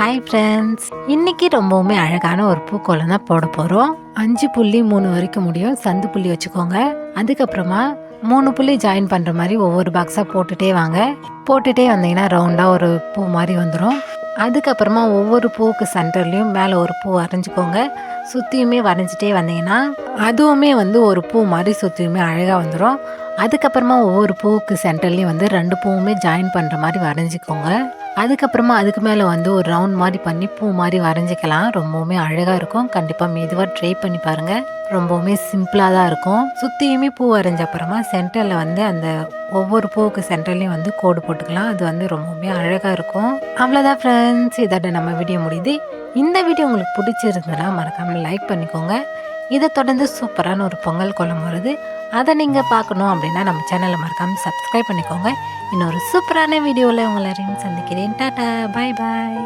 Hi friends இன்னைக்கு ரொம்பவுமே அழகான ஒரு பூக்கோலம் தான் போட போகிறோம் அஞ்சு புள்ளி மூணு வரைக்கும் முடியும். சந்து புள்ளி வச்சுக்கோங்க. அதுக்கப்புறமா மூணு புள்ளி ஜாயின் பண்ணுற மாதிரி ஒவ்வொரு பாக்ஸாக போட்டுகிட்டே வாங்க. போட்டுகிட்டே வந்தீங்கன்னா ரவுண்டாக ஒரு பூ மாதிரி வந்துடும் அதுக்கப்புறமா ஒவ்வொரு பூவுக்கு சென்டர்லேயும் மேலே ஒரு பூ வரைஞ்சிக்கோங்க. சுற்றியுமே வரைஞ்சிட்டே வந்தீங்கன்னா அதுவுமே வந்து ஒரு பூ மாதிரி சுற்றியுமே அழகாக வந்துடும் அதுக்கப்புறமா ஒவ்வொரு பூவுக்கு சென்டர்லேயும் வந்து ரெண்டு பூவுமே ஜாயின் பண்ணுற மாதிரி வரைஞ்சிக்கோங்க. அதுக்கப்புறமா அதுக்கு மேலே வந்து ஒரு ரவுண்ட் மாதிரி பண்ணி பூ மாதிரி வரைஞ்சிக்கலாம். ரொம்பவுமே அழகாக இருக்கும். கண்டிப்பாக மெதுவாக ட்ரை பண்ணி பாருங்கள் ரொம்பவுமே சிம்பிளாக தான் இருக்கும். சுற்றியுமே பூ வரைஞ்ச அப்புறமா சென்டரில் வந்து அந்த ஒவ்வொரு பூவுக்கு சென்டர்லேயும் வந்து கோடு போட்டுக்கலாம். அது வந்து ரொம்பவுமே அழகாக இருக்கும். அவ்வளோதான் ஃப்ரெண்ட்ஸ் இதோட நம்ம வீடியோ முடியுது. இந்த வீடியோ உங்களுக்கு பிடிச்சிருந்ததுன்னா மறக்காமல் லைக் பண்ணிக்கோங்க. இதை தொடர்ந்து சூப்பரான ஒரு பொங்கல் கோலம் வருது. அதை நீங்கள் பார்க்கணும் அப்படின்னா நம்ம சேனலை மறக்காமல் சப்ஸ்கிரைப் பண்ணிக்கோங்க. இன்னொரு சூப்பரான வீடியோவில் உங்களை சந்திக்கிறேன். டாட்டா பாய் பாய்